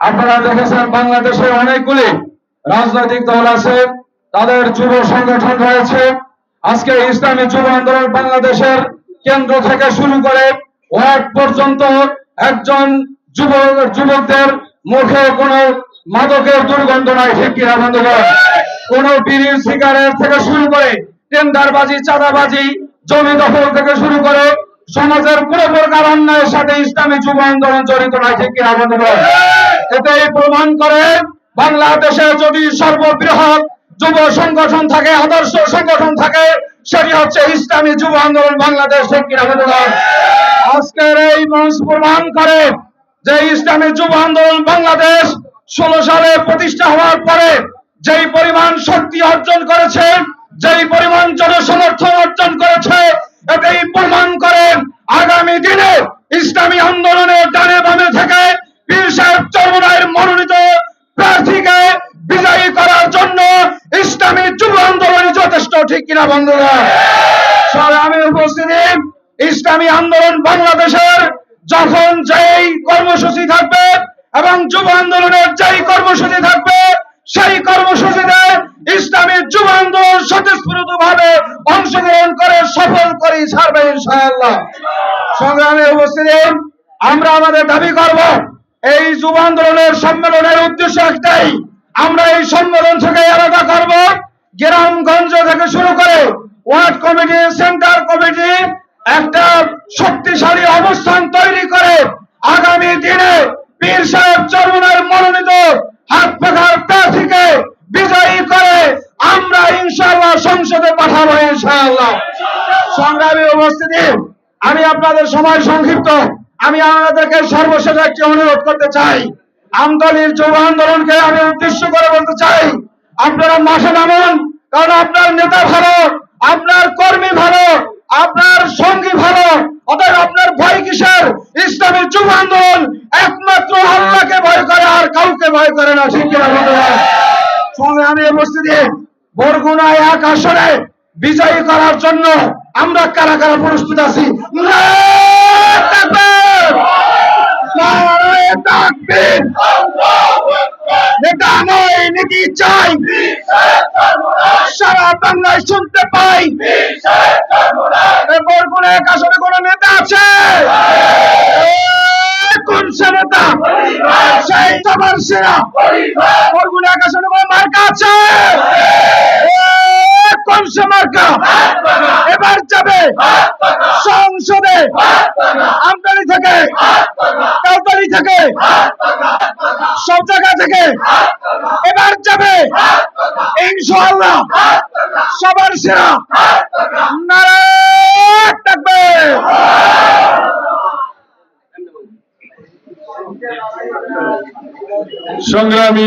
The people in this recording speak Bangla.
আপনারা দেখেছেন বাংলাদেশে অনেকগুলি রাজনৈতিক দল আছে, তাদের যুব সংগঠন রয়েছে। আজকে ইসলামী যুব আন্দোলন বাংলাদেশের কেন্দ্র থেকে শুরু করে ওয়ার্ড পর্যন্ত একজন যুবক যুবকদের মুখে কোনো মাদকের দুর্গন্ধ নাই, ঠিক কিনা বন্ধুগণ? কোন বিড়ির সিগারেট থেকে শুরু করে টেন্ডারবাজি, চাঁদাবাজি, জমি দখল থেকে শুরু করে সমাজের কোন প্রকার অন্যায়ের সাথে ইসলামী যুব আন্দোলন জড়িত নাই, ঠিক কিনা বন্ধুগণ? এটাই প্রমাণ করে বাংলাদেশে যদি সর্ববৃহৎ যুব সংগঠন থাকে, আদর্শ সংগঠন থাকে, সেটি হচ্ছে ইসলামী যুব আন্দোলন বাংলাদেশ আজকের এই মঞ্চ প্রমাণ করে যে ইসলামী যুব আন্দোলন বাংলাদেশ ষোলো সালে প্রতিষ্ঠা হওয়ার পরে যেই পরিমাণ শক্তি অর্জন করেছে, যেই পরিমাণ জনসমর্থন অর্জন করেছে, এটাই প্রমাণ করেন আগামী দিনে ইসলামী আন্দোলনের ডানে বামে থেকে চরমনায়ের মনোনীত প্রার্থীকে বিজয়ী করার জন্য ইসলামী যুব আন্দোলনই যথেষ্ট, ঠিক কিনা বন্ধুরা? আমি উপস্থিতি। ইসলামী আন্দোলন বাংলাদেশের যখন যেই কর্মসূচি থাকবে এবং যুব আন্দোলনের যেই কর্মসূচি থাকবে, সেই কর্মসূচিতে ইসলামী যুব আন্দোলন স্বতঃস্ফূর্ত ভাবে অংশগ্রহণ করে সফল করে ছাড়বে ইনশাআল্লাহ। সংগ্রামে উপস্থিতি। আমরা আমাদের দাবি করব এই যুব আন্দোলনের সম্মেলনের উদ্দেশ্য একটাই। আমরা এই সম্মেলন থেকে আলাদা করব। গ্রামগঞ্জ থেকে শুরু করে ওয়ার্ড কমিটি, সেন্টার কমিটি একটা শক্তিশালী অবস্থান তৈরি করে আগামী দিনে পীর সাহেব চরমনের মনোনীত হাত পাখার প্রার্থীকে বিজয়ী করে আমরা ইনশাআল্লাহ সংসদে পাঠাবো ইনশাআল্লাহ। সংগ্রামী উপস্থিতি, আমি আপনাদের সময় সংক্ষিপ্ত। আমি আপনাদেরকে সর্বশেষ একটি অনুরোধ করতে চাই আমদলির যুব আন্দোলনকে আমি উদ্দেশ্য করে বলতে চাই আপনারা মাঠে নামুন কারণ আপনার নেতা ভালো আপনার কর্মী ভালো আপনার সঙ্গী ভালো অতএব আপনার ভয় কিসের ইসলামী যুব আন্দোলন একমাত্র আল্লাহকে ভয় করে আর কাউকে ভয় করে না আমি উপস্থিতি বরগুনায় এক আসনে বিজয়ী করার জন্য আমরা কারা কারা প্রস্তুত আছি! নারায়ে নেতা নয়, নীতি চাই। সারা বাংলায় শুনতে পাই। বরগুনা এক কোন নেতা আছে? নেতা? বরগুনা মার্কা আছে? মার্কা? এবার যাবে সংসদে। থেকে। কাউতালি থেকে। সব জায়গা থেকে। এবার যাবে। ইনশাআল্লাহ। সবার সেরা। নারায়ণ থাকবে। সংগ্রামী